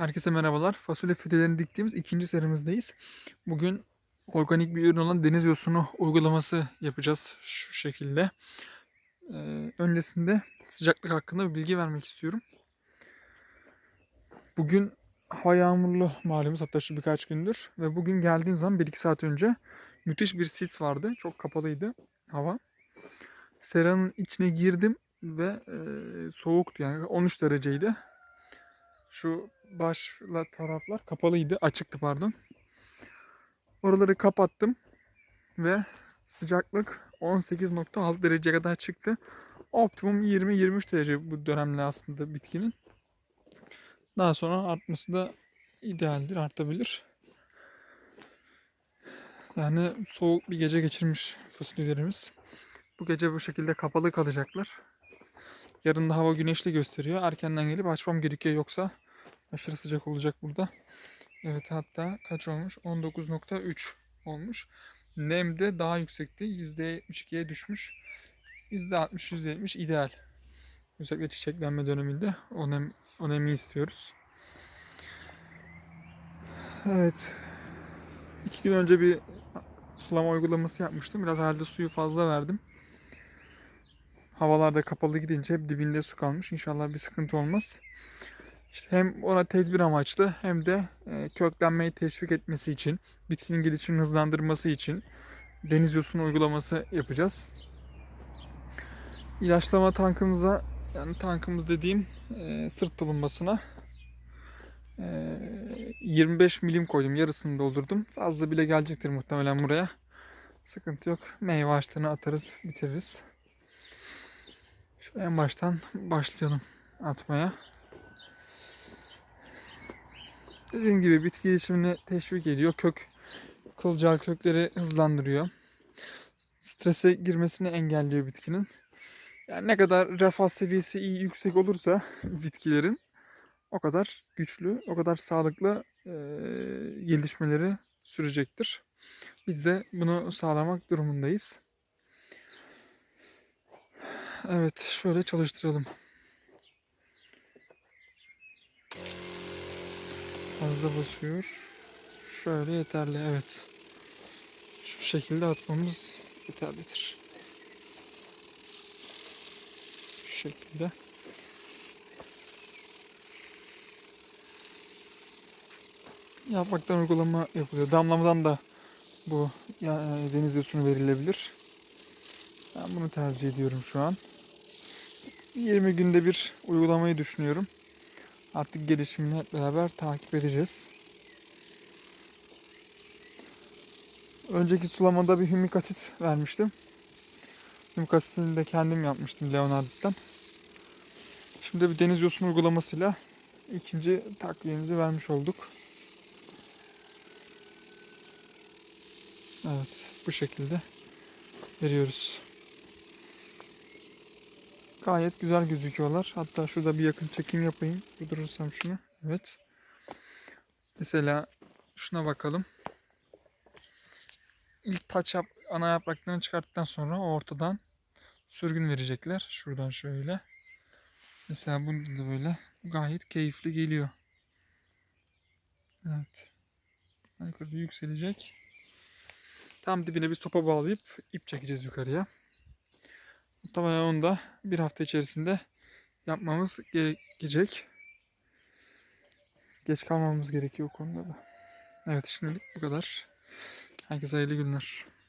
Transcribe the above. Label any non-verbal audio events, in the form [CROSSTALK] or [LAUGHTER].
Herkese merhabalar. Fasulye fidelerini diktiğimiz ikinci serimizdeyiz. Bugün organik bir ürün olan deniz yosunu uygulaması yapacağız şu şekilde. Ee, öncesinde sıcaklık hakkında bir bilgi vermek istiyorum. Bugün hava yağmurlu malumuz hatta şu birkaç gündür ve bugün geldiğim zaman 1-2 saat önce müthiş bir sis vardı. Çok kapalıydı hava. Seranın içine girdim ve e, soğuktu yani 13 dereceydi. Şu başla taraflar kapalıydı, açıktı pardon. Oraları kapattım ve sıcaklık 18.6 dereceye kadar çıktı. Optimum 20-23 derece bu dönemde aslında bitkinin. Daha sonra artması da idealdir, artabilir. Yani soğuk bir gece geçirmiş fasulyelerimiz. Bu gece bu şekilde kapalı kalacaklar. Yarın da hava güneşli gösteriyor. Erkenden gelip açmam gerekiyor yoksa aşırı sıcak olacak burada. Evet hatta kaç olmuş? 19.3 olmuş. Nem de daha yüksekti. %72'ye düşmüş. %60, %70 ideal. Özellikle çiçeklenme döneminde o, nem, o nemi istiyoruz. Evet. İki gün önce bir sulama uygulaması yapmıştım. Biraz herhalde suyu fazla verdim. Havalarda kapalı gidince hep dibinde su kalmış. İnşallah bir sıkıntı olmaz. İşte hem ona tedbir amaçlı hem de e, köklenmeyi teşvik etmesi için, bitkinin gelişimini hızlandırması için deniz yosunu uygulaması yapacağız. İlaçlama tankımıza, yani tankımız dediğim e, sırt tulummasına e, 25 milim koydum. Yarısını doldurdum. Fazla bile gelecektir muhtemelen buraya. Sıkıntı yok. Meyve ağaçlarını atarız, bitiririz. Şöyle en baştan başlayalım atmaya. Dediğim gibi bitki gelişimini teşvik ediyor. Kök, kılcal kökleri hızlandırıyor. Strese girmesini engelliyor bitkinin. Yani ne kadar refah seviyesi iyi yüksek olursa [LAUGHS] bitkilerin o kadar güçlü, o kadar sağlıklı e, gelişmeleri sürecektir. Biz de bunu sağlamak durumundayız. Evet, şöyle çalıştıralım. Fazla basıyor. Şöyle yeterli, evet. Şu şekilde atmamız yeterlidir. Şu şekilde. Yapmaktan uygulama yapılıyor. Damlamadan da bu ya- deniz yosunu verilebilir. Ben bunu tercih ediyorum şu an. 20 günde bir uygulamayı düşünüyorum. Artık gelişimini hep beraber takip edeceğiz. Önceki sulamada bir hümik asit vermiştim. Hümik asitini de kendim yapmıştım Leonard'dan. Şimdi bir deniz yosunu uygulamasıyla ikinci takviyemizi vermiş olduk. Evet, bu şekilde veriyoruz. Gayet güzel gözüküyorlar. Hatta şurada bir yakın çekim yapayım. Durdurursam şunu. Evet. Mesela şuna bakalım. İlk taç yap, ana yapraklarını çıkarttıktan sonra ortadan sürgün verecekler. Şuradan şöyle. Mesela bunda da böyle gayet keyifli geliyor. Evet. Yukarıda yükselecek. Tam dibine biz topa bağlayıp ip çekeceğiz yukarıya. Muhtemelen onu da bir hafta içerisinde yapmamız gerekecek. Geç kalmamamız gerekiyor o konuda da. Evet şimdilik bu kadar. Herkese hayırlı günler.